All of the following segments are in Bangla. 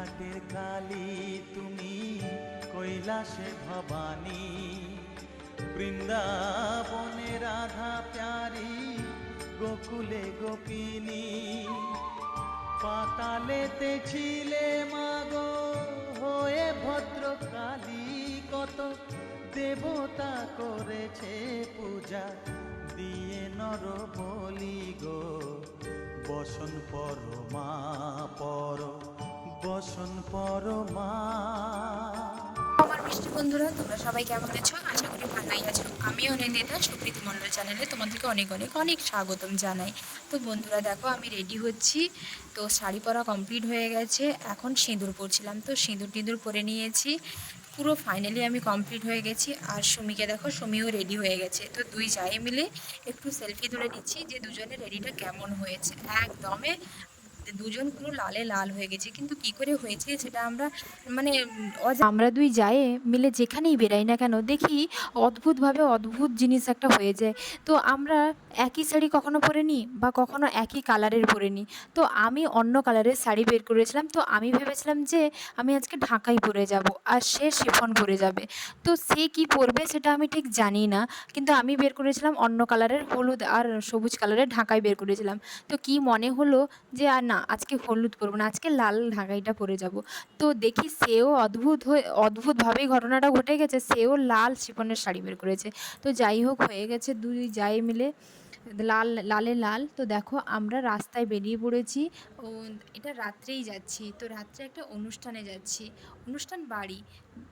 ঘাটের কালী, তুমি কৈলাসে ভবানী। বৃন্দাবনে রাধা প্যারি, গোকুলে গোপিনী। পাতালেতে ছিলে মাগো, হয়ে ভদ্র ভদ্রকালী, কত দেবতা করেছে পূজা। দিয়ে নর বলি গো বসন পর মা পর। বসন পর মা আমার মিষ্টি বন্ধুরা, তোমরা সবাই কেমন আছো? আশা করি ভালোই আছো। আমি অনিন্দিতা সুপ্রীতি মণ্ডল চ্যানেলে তোমাদেরকে অনেক অনেক অনেক স্বাগতম জানাই। তো বন্ধুরা, দেখো আমি রেডি হচ্ছি। তো শাড়ি পরা কমপ্লিট হয়ে গেছে। এখন সিঁদুর পরছিলাম। তো সিঁদুর টিঁদুর পরে নিয়েছি। পুরো ফাইনালি আমি কমপ্লিট হয়ে গেছি। আর সুমিকে দেখো, সুমিও রেডি হয়ে গেছে। তো দুই যাই মিলে একটু সেলফি তুলে নিচ্ছি যে দুজনের রেডিটা কেমন হয়েছে। একদমে দুজন পুরো লালে লাল হয়ে গেছে। কিন্তু কি করে হয়েছে সেটা আমরা মানে আমরা দুই যাই মিলে যেখানেই বেরাই না কেন, দেখি অদ্ভুতভাবে অদ্ভুত জিনিস একটা হয়ে যায়। তো আমরা একই শাড়ি কখনো পরে নিই বা কখনো একই কালারের পরে নিই তো আমি অন্য কালারের শাড়ি বের করেছিলাম। তো আমি ভেবেছিলাম যে আমি আজকে ঢাকাই পরে যাব আর সে শিফন পরে যাবে। তো সে কি পরবে সেটা আমি ঠিক জানি না। কিন্তু আমি বের করেছিলাম অন্য কালারের হলুদ আর সবুজ কালারের ঢাকাই বের করেছিলাম। তো কি মনে হলো যে, আর না আজকে হলুদ পরবো না, আজকে লাল ঢাকাইটা পরে যাব। তো দেখি সেও অদ্ভুত হয়ে, অদ্ভুতভাবেই ঘটনাটা ঘটে গেছে, সেও লাল শিফনের শাড়ি বের করেছে। তো যাই হোক, হয়ে গেছে দুই যাই মিলে। লাল, লালে লাল। তো দেখো, আমরা রাস্তায় বেরিয়ে পড়েছি। ও, এটা রাত্রেই যাচ্ছি। তো রাত্রে একটা অনুষ্ঠানে যাচ্ছি। অনুষ্ঠান বাড়ি।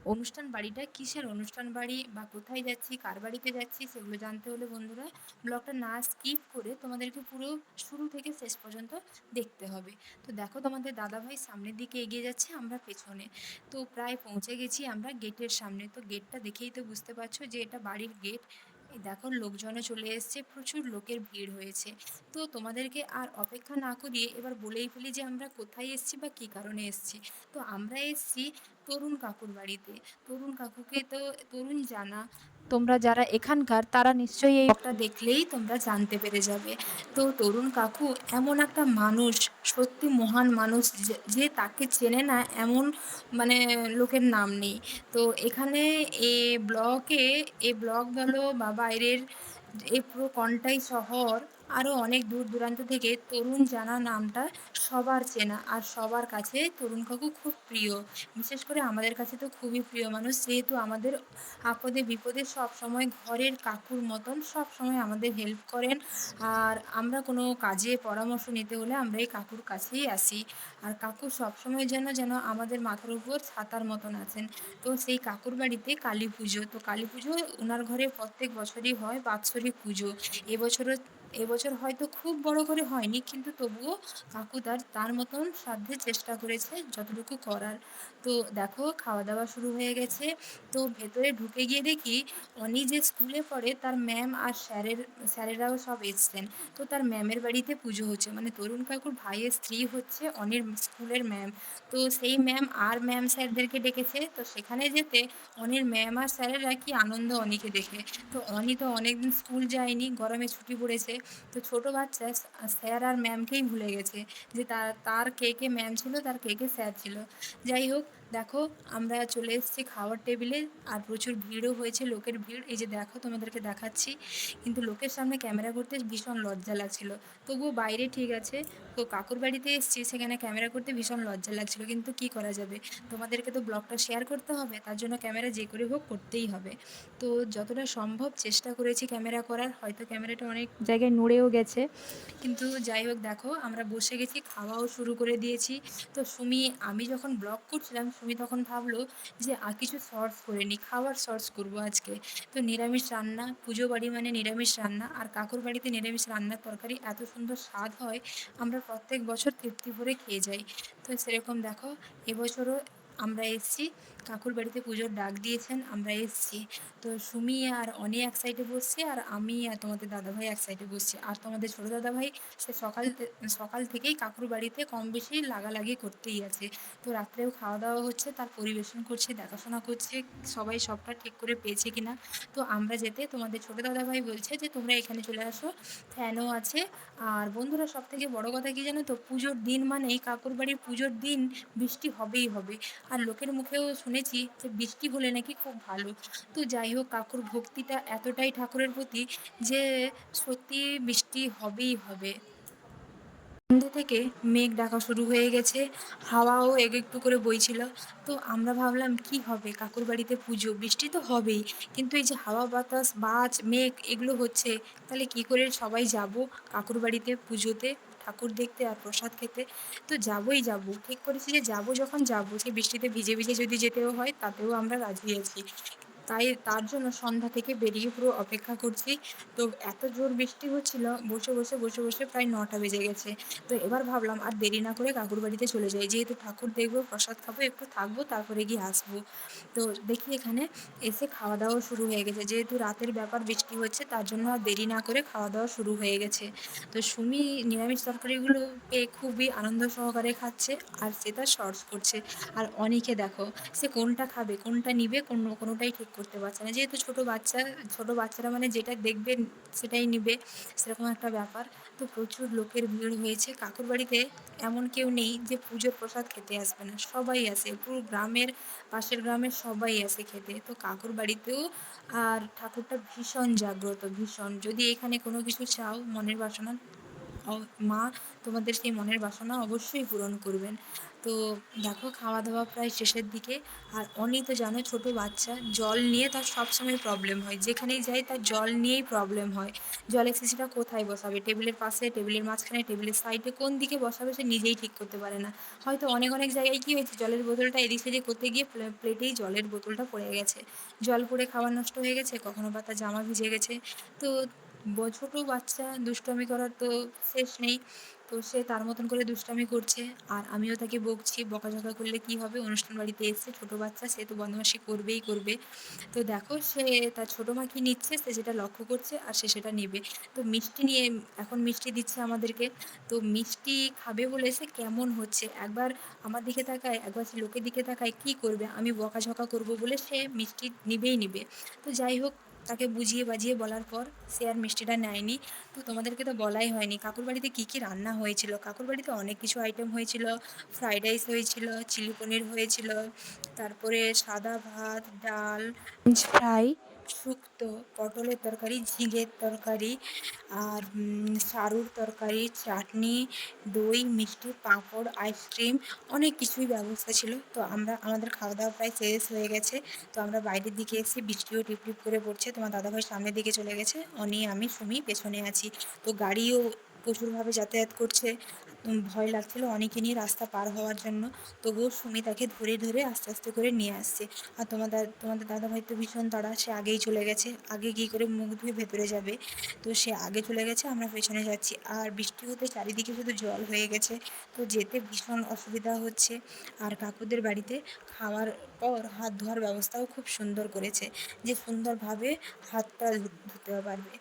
অনুষ্ঠান বাড়িটা কিসের অনুষ্ঠান বাড়ি বা কোথায় যাচ্ছি, কার বাড়িতে যাচ্ছি, সেগুলো জানতে হলে বন্ধুরা ব্লগটা না স্কিপ করে তোমাদেরকে পুরো শুরু থেকে শেষ পর্যন্ত দেখতে হবে। তো দেখো, তোমাদের দাদাভাই সামনের দিকে এগিয়ে যাচ্ছে, আমরা পেছনে। তো প্রায় পৌঁছে গেছি আমরা গেটের সামনে। তো গেটটা দেখেই তো বুঝতে পারছ যে এটা বাড়ির গেট। এই দেখো লোকজনে চলে এসছে, প্রচুর লোকের ভিড় হয়েছে। তো তোমাদেরকে আর অপেক্ষা না করিয়ে এবার বলেই ফেলি যে আমরা কোথায় এসছি বা কী কারণে এসছি। তো আমরা এসছি তরুণ কাকুর বাড়িতে। তরুণ কাকুকে তো, তরুণ জানা তোমরা যারা এখানকার তারা নিশ্চয়ই এই ব্লগটা দেখলেই তোমরা জানতে পেরে যাবে। তো তরুণ কাকু এমন একটা মানুষ সত্যি মহান মানুষ যে- তাকে চেনে না এমন মানে লোকের নাম নেই। তো এখানে এ ব্লকে এ ব্লক বলো বা বাইরের এই পুরো কন্টাই শহর আরও অনেক দূর দূরান্ত থেকে তরুণ জানা নামটা সবার চেনা আর সবার কাছে তরুণ কাকু খুব প্রিয়। বিশেষ করে আমাদের কাছে তো খুবই প্রিয় মানুষ। যেহেতু আমাদের আপদে বিপদে সব সময় ঘরের কাকুর মতন সব সময় আমাদের হেল্প করেন। আর আমরা কোনো কাজে পরামর্শ নিতে হলে আমরা এই কাকুর কাছেই আসি। আর কাকু সবসময় যেন যেন আমাদের মাথার উপর ছাতার মতন আছেন। তো সেই কাকুর বাড়িতে কালী পুজো। তো কালী পুজো ওনার ঘরে প্রত্যেক বছরই হয় বাৎসরিক পুজো। এবছরও এবছর হয়তো খুব বড় করে হয়নি, কিন্তু তবুও কাকু তার তার মতন সাধ্যে চেষ্টা করেছে যতটুকু করার। তো দেখো খাওয়া দাওয়া শুরু হয়ে গেছে। তো ভেতরে ঢুকে গিয়ে দেখি অনি যে স্কুলে পড়ে, তার ম্যাম আর স্যারের, স্যারেরাও সব এসছেন। তো তার ম্যামের বাড়িতে পুজো হচ্ছে। মানে তরুণ কাকুর ভাইয়ের স্ত্রী হচ্ছে অনির স্কুলের ম্যাম তো সেই ম্যাম আর ম্যাম স্যারদেরকে ডেকেছে। তো সেখানে যেতে অনির ম্যাম আর স্যারেরা কি আনন্দ অনিকে দেখে। তো অনি তো অনেকদিন স্কুল যায়নি, গরমে ছুটি পড়েছে। তো ছোটো বাচ্চা স্যার আর ম্যামকেই ভুলে গেছে যে তার তার কে কে ম্যাম ছিল, তার কে কে স্যার ছিল। যাই হোক দেখো, আমরা চলে এসেছি খাওয়ার টেবিলে আর প্রচুর ভিড়ও হয়েছে, লোকের ভিড়। এই যে দেখো, তোমাদেরকে দেখাচ্ছি। কিন্তু লোকের সামনে ক্যামেরা করতে ভীষণ লজ্জা লাগছিল। তবুও বাইরে ঠিক আছে। তো কাকুর বাড়িতে এসেছি, সেখানে ক্যামেরা করতে ভীষণ লজ্জা লাগছিল। কিন্তু কি করা যাবে? তোমাদেরকে তো ব্লগটা শেয়ার করতে হবে, তার জন্য ক্যামেরা যে করে হোক করতেই হবে। তো যতটা সম্ভব চেষ্টা করেছি ক্যামেরা করার, হয়তো ক্যামেরাটা অনেক জায়গায় নড়েও গেছে। কিন্তু যাই হোক, দেখো, আমরা বসে গেছি, খাওয়াও শুরু করে দিয়েছি। তো সুমি, আমি যখন ব্লগ করছিলাম সুমি তখন ভাবলো যে আর কিছু সর্স করে নিই খাবার সর্স করব আজকে। তো নিরামিষ রান্না, পুজো বাড়ি মানে নিরামিষ রান্না, আর কাকুর বাড়িতে নিরামিষ রান্নার তরকারি এত সুন্দর স্বাদ হয়, আমরা প্রত্যেক বছর তৃপ্তি ভরে খেয়ে যাই। তো সেরকম দেখো, এবছরও আমরা এসছি। কাকুর বাড়িতে পুজোর ডাক দিয়েছেন, আমরা এসছি। তো সুমি আর অনি এক সাইডে বসছে আর আমি আর তোমাদের দাদাভাই এক সাইডে বসছি। আর তোমাদের ছোটো দাদাভাই, সে সকাল সকাল থেকেই কাকুর বাড়িতে কম বেশি লাগালাগি করতেই আছে। তো রাত্রেও খাওয়া দাওয়া হচ্ছে, তার পরিবেশন করছে, দেখাশোনা করছে, সবাই সবটা ঠিক করে পেয়েছে কিনা। তো আমরা যেতে তোমাদের ছোটো দাদাভাই বলছে যে, তোমরা এখানে চলে আসো, ফ্যানও আছে। আর বন্ধুরা সব থেকে বড়ো কথা কি জানো তো, পুজোর দিন মানেই কাকুর বাড়ির পুজোর দিন বৃষ্টি হবেই হবে। আর লোকের মুখেও শুনেছি যে বৃষ্টি হলে নাকি খুব ভালো। তো যাই হোক, কাকুর ভক্তিটা এতটাই ঠাকুরের প্রতি যে সত্যি বৃষ্টি হবেই হবে। সন্ধ্যে থেকে মেঘ ডাকা শুরু হয়ে গেছে, হাওয়াও এক একটু করে বইছিল। তো আমরা ভাবলাম, কি হবে? কাকুর বাড়িতে পুজো, বৃষ্টি তো হবেই। কিন্তু এই যে হাওয়া বাতাস, বাজ, মেঘ এগুলো হচ্ছে, তাহলে কি করে সবাই যাব কাকুর বাড়িতে পুজোতে? ঠাকুর দেখতে আর প্রসাদ খেতে, তো যাবই যাব। ঠিক করেছি যে যাব যখন যাব সে বৃষ্টিতে ভিজে ভিজে যদি যেতেও হয়, তাতেও আমরা রাজি আছি। তাই তার জন্য সন্ধ্যা থেকে বেরিয়ে পুরো অপেক্ষা করছি। তো এত জোর বৃষ্টি হচ্ছিল, বসে বসে বসে বসে প্রায় নটা বেজে গেছে। তো এবার ভাবলাম আর দেরি না করে কাকুর বাড়িতে চলে যাই। যেহেতু ঠাকুর দেখব, প্রসাদ খাব, একটু থাকব, তারপরে গিয়ে আসব। তো দেখি এখানে এসে খাওয়া দাওয়া শুরু হয়ে গেছে। যেহেতু রাতের ব্যাপার বৃষ্টি হচ্ছে, তার জন্য আর দেরি না করে খাওয়া দাওয়া শুরু হয়ে গেছে। তো সুমি নিরামিষ তরকারিগুলো পেয়ে খুবই আনন্দ সহকারে খাচ্ছে আর সে তার শর্টস করছে আর অনেকে দেখো, সে কোনটা খাবে, কোনটা নিবে, কোনো, কোনোটাই ঠিক করতে পারছে না। যেহেতু ছোটো বাচ্চা, ছোটো বাচ্চারা মানে যেটা দেখবে সেটাই নিবে, সেরকম একটা ব্যাপার। তো প্রচুর লোকের ভিড় হয়েছে। কাকুর বাড়িতে এমন কেউ নেই যে পুজোর প্রসাদ খেতে আসবে না। সবাই আসে, পুরো গ্রামের, পাশের গ্রামের সবাই আসে খেতে। তো কাকুর বাড়িতেও আর ঠাকুরটা ভীষণ জাগ্রত, ভীষণ। যদি এখানে কোনো কিছু চাও মনের বাসনা মা, তোমাদের সেই মনের বাসনা অবশ্যই পূরণ করবেন। তো দেখো খাওয়া দাওয়া প্রায় শেষের দিকে। আর অনি তো জানো, ছোটো বাচ্চা, জল নিয়ে তার সবসময় প্রবলেম হয়। যেখানেই যাই তার জল নিয়েই প্রবলেম হয়। জলের শিশিটা কোথায় বসাবে? টেবিলের পাশে, টেবিলের মাঝখানে, টেবিলের সাইডে কোন দিকে বসাবে সে নিজেই ঠিক করতে পারে না। হয়তো অনেক অনেক জায়গায় কী হয়েছে, জলের বোতলটা এদিক সেদিক করতে গিয়ে প্লে- প্লেটেই জলের বোতলটা পড়ে গেছে। জল পড়ে খাবার নষ্ট হয়ে গেছে, কখনো বা তার জামা ভিজে গেছে। তো ছোটো বাচ্চা, দুষ্টামি করার তো শেষ নেই। তো সে তার মতন করে দুষ্টামি করছে। আর আমিও তাকে বকছি, বকাঝকা করলে কি হবে? অনুষ্ঠান বাড়িতে এসছে ছোটো বাচ্চা, সে তো বদমাশি করবেই করবে। তো দেখো, সে তার ছোটো মা কী নিচ্ছে? সে যেটা লক্ষ্য করছে আর সে সেটা নেবে। তো মিষ্টি নিয়ে, এখন মিষ্টি দিচ্ছে আমাদেরকে। তো মিষ্টি খাবে বলে সে কেমন হচ্ছে? একবার আমার দিকে তাকায়, একবার সে লোকের দিকে তাকায়, কী করবে? আমি বকাঝকা করব বলে সে মিষ্টি নিবেই নিবে। তো যাই হোক তাকে বুঝিয়ে বাজিয়ে বলার পর সে আর মিষ্টিটা নেয়নি। তো তোমাদেরকে তো বলাই হয়নি। কাকুর বাড়িতে কী কী রান্না হয়েছিল? কাকুর বাড়িতে অনেক কিছু আইটেম হয়েছিল। ফ্রাইড রাইস হয়েছিল চিলি পনির হয়েছিল, তারপরে সাদা ভাত, ডাল ফ্রাই শুক্তো, পটলের তরকারি, ঝিঙের তরকারি আর সারুর তরকারি, চাটনি, দই, মিষ্টি, পাঁপড়, আইসক্রিম অনেক কিছুই ব্যবস্থা ছিল। তো আমরা, আমাদের খাওয়া দাওয়া প্রায় শেষ হয়ে গেছে। তো আমরা বাইরের দিকে এসে বৃষ্টিও টিপ টিপ করে পড়ছে। তোমার দাদাভাই সামনের দিকে চলে গেছে। অনি আমি, সুমি পেছনে আছি। তো গাড়িও প্রচুরভাবে যাতায়াত করছে। ভয় লাগছিল অনেকে নিয়ে রাস্তা পার হওয়ার জন্য। তবুও সুমি তাকে ধরে ধরে আস্তে আস্তে করে নিয়ে আসছে। আর তোমাদের তোমাদের দাদাভাই তো ভীষণ তাড়া, সে আগেই চলে গেছে। আগে গিয়ে করে মুখ ধুয়ে ভেতরে যাবে। তো সে আগে চলে গেছে, আমরা পেছনে যাচ্ছি। আর বৃষ্টি হতে চারিদিকে শুধু জল হয়ে গেছে। তো যেতে ভীষণ অসুবিধা হচ্ছে। আর কাকুদের বাড়িতে খাওয়ার পর হাত ধোয়ার ব্যবস্থাও খুব সুন্দর করেছে। যে সুন্দরভাবে হাতটা ধুতে পারবে।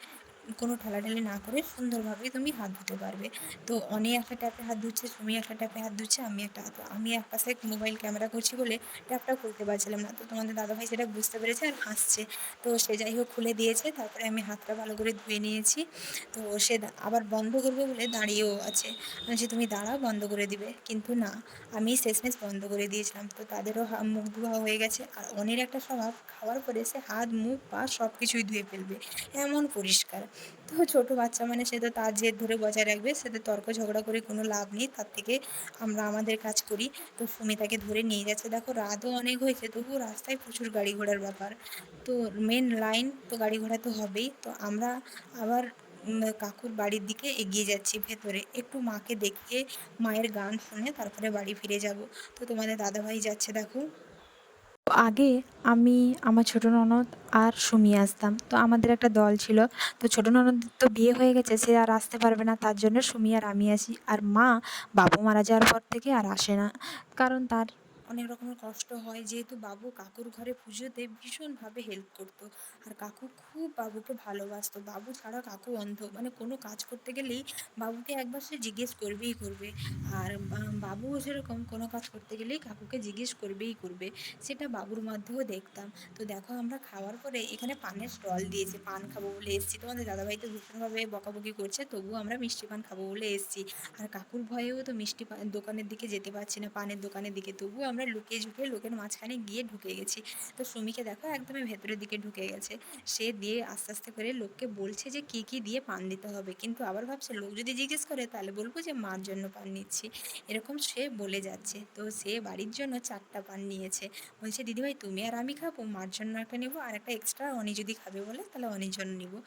কোনো ঠেলাঠেলি না করে সুন্দরভাবে তুমি হাত ধুতে পারবে। তো অনেক একটা ট্যাপে হাত ধুচ্ছে তুমি একটা ট্যাপে হাত ধুচ্ছে, আমি একটা হাত আমি এক পাশে মোবাইল ক্যামেরা করছি বলে ট্যাপটা খুলতে পারছিলাম না। তো তোমাদের দাদাভাই সেটা বুঝতে পেরেছে আর হাসছে। তো সে যাই হোক খুলে দিয়েছে, তারপরে আমি হাতটা ভালো করে ধুয়ে নিয়েছি। তো সে আবার বন্ধ করবে বলে দাঁড়িয়েও আছে। বলছি, তুমি দাঁড়াও, বন্ধ করে দিবে। কিন্তু না, আমি শেষমেশ বন্ধ করে দিয়েছিলাম। তো তাদেরও মুখ ধোয়া হয়ে গেছে। আর অনেক একটা স্বভাব, খাওয়ার পরে সে হাত, মুখ, পা সব কিছুই ধুয়ে ফেলবে। এমন পরিষ্কার। তো ছোটো বাচ্চা মানে সে তো তার জেদ ধরে বজায় রাখবে, সে তো তর্ক ঝগড়া করে কোনো লাভ নেই, তার থেকে আমরা আমাদের কাজ করি। তো সুমিতাকে ধরে নিয়ে যাচ্ছে। দেখো রাতও অনেক হয়েছে তবু রাস্তায় প্রচুর গাড়ি ঘোড়ার ব্যাপার। তো মেন লাইন তো গাড়ি ঘোড়া তো হবেই। তো আমরা আবার কাকুর বাড়ির দিকে এগিয়ে যাচ্ছি ভেতরে। একটু মাকে দেখিয়ে মায়ের গান শুনে তারপরে বাড়ি ফিরে যাব। তো তোমাদের দাদাভাই যাচ্ছে, দেখো। আগে আমি আমার ছোটো ননদ আর সুমি আসতাম। তো আমাদের একটা দল ছিল। তো ছোটো ননদ তো বিয়ে হয়ে গেছে, সে আর আসতে পারবে না। তার জন্য সুমি আর আমি আসি। আর মা বাবু মারা যাওয়ার পর থেকে আর আসে না। কারণ তার অনেক রকমের কষ্ট হয়। যেহেতু বাবু কাকুর ঘরে পুজোতে ভীষণভাবে হেল্প করতো। আর কাকু খুব বাবুকে ভালোবাসতো। বাবু ছাড়া কাকু অন্ধ। মানে কোনো কাজ করতে গেলেই বাবুকে একবার সে জিজ্ঞেস করবেই করবে। আর বাবুও সেরকম কোনো কাজ করতে গেলেই কাকুকে জিজ্ঞেস করবেই করবে। সেটা বাবুর মধ্যেও দেখতাম। তো দেখো আমরা খাওয়ার পরে এখানে পানের স্টল দিয়েছে। পান খাব বলে এসেছি। তোমাদের দাদাভাই তো ভীষণভাবে বকাবকি করছে। তবুও আমরা মিষ্টি পান খাব বলে এসেছি। আর কাকুর ভয়েও তো মিষ্টি পান দোকানের দিকে যেতে পারছি না, পানের দোকানের দিকে। তবুও আমরা লুকিয়ে ঝুঁকিয়ে লোকের মাঝখানে গিয়ে ঢুকে গেছি। তো সুমিকে দেখো একদমই ভেতরের দিকে ঢুকে গেছে। সে দিয়ে আস্তে আস্তে করে লোককে বলছে যে কি কি দিয়ে পান দিতে হবে। কিন্তু আবার ভাবছে, লোক যদি জিজ্ঞেস করে তাহলে বলব যে মার জন্য পান নিচ্ছি। এরকম সে বলে যাচ্ছে। তো সে বাড়ির জন্য চারটা পান নিয়েছে। বলছে, দিদিভাই, তুমি আর আমি খাব, মার জন্য একটা নেব আর একটা এক্সট্রা অনি যদি খাবে বলে তাহলে অনির জন্য নিবো।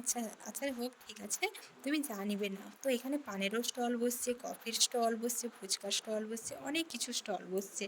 আচ্ছা আচ্ছা হোক, ঠিক আছে, তুমি যা নিবে না তো এখানে পানেরও স্টল বসছে, কফির স্টল বসছে, ফুচকার স্টল বসছে, অনেক কিছু স্টল বসছে।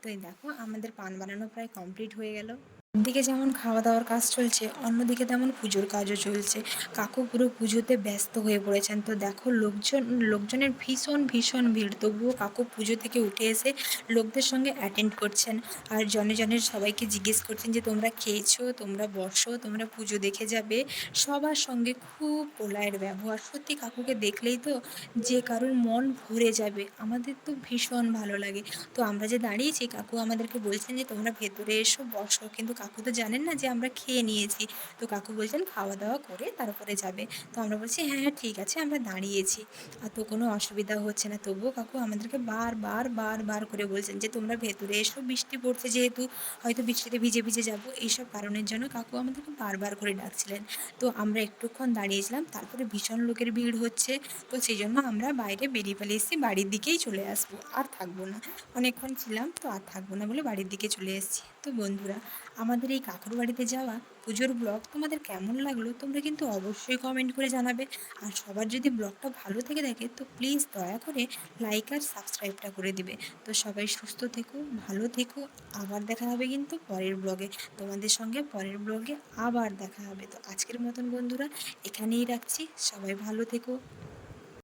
তো এই দেখো আমাদের পান বানানো প্রায় কমপ্লিট হয়ে গেল। একদিকে যেমন খাওয়া দাওয়ার কাজ চলছে, অন্যদিকে তেমন পুজোর কাজও চলছে। কাকু পুরো পুজোতে ব্যস্ত হয়ে পড়েছেন। তো দেখো, লোকজন, লোকজনের ভীষণ ভীষণ ভিড়। তবুও কাকু পুজো থেকে উঠে এসে লোকদের সঙ্গে অ্যাটেন্ড করছেন। আর জনে জনের সবাইকে জিজ্ঞেস করছেন যে, তোমরা খেয়েছো? তোমরা বসো? তোমরা পুজো দেখে যাবে? সবার সঙ্গে খুব পোলায়ের ব্যবহার। সত্যি কাকুকে দেখলেই তো যে কারোর মন ভরে যাবে। আমাদের তো ভীষণ ভালো লাগে। তো আমরা যে দাঁড়িয়েছি, কাকু আমাদেরকে বলছেন যে, তোমরা ভেতরে এসো, বসো। কিন্তু কাকু তো জানেন না যে আমরা খেয়ে নিয়েছি। তো কাকু বলছেন খাওয়া দাওয়া করে তারপরে যাবে। তো আমরা বলছি হ্যাঁ হ্যাঁ ঠিক আছে, আমরা দাঁড়িয়েছি। আর তো কোনো অসুবিধা হচ্ছে না। তবুও কাকু আমাদেরকে বার বার বার করে বলছেন যে, তোমরা ভেতরে এসো, বৃষ্টি পড়ছে যেহেতু, হয়তো বৃষ্টিতে ভিজে ভিজে যাব। এইসব কারণের জন্য কাকু আমাদেরকে বারবার করে ডাকছিলেন। তো আমরা একটুক্ষণ দাঁড়িয়েছিলাম, তারপরে ভীষণ লোকের ভিড় হচ্ছে। তো সেই জন্য আমরা বাইরে বেরিয়ে ফেলে এসেছি, বাড়ির দিকেই চলে আসব। আর থাকব না। অনেকক্ষণ ছিলাম, তো আর থাকব না বলে বাড়ির দিকে চলে এসেছি। তো বন্ধুরা আমাদের এই কাকুর বাড়িতে যাওয়া পুজোর ব্লগ তোমাদের কেমন লাগল তোমরা কিন্তু অবশ্যই কমেন্ট করে জানাবে। আর সবার যদি ব্লগটা ভালো থেকে থাকে তো প্লিজ দয়া করে লাইক আর সাবস্ক্রাইবটা করে দিবে। তো সবাই সুস্থ থেকো, ভালো থেকো, আবার দেখা হবে কিন্তু পরের ব্লগে। তোমাদের সঙ্গে পরের ব্লগে আবার দেখা হবে। তো আজকের মতন বন্ধুরা এখানেই রাখছি। সবাই ভালো থেকো।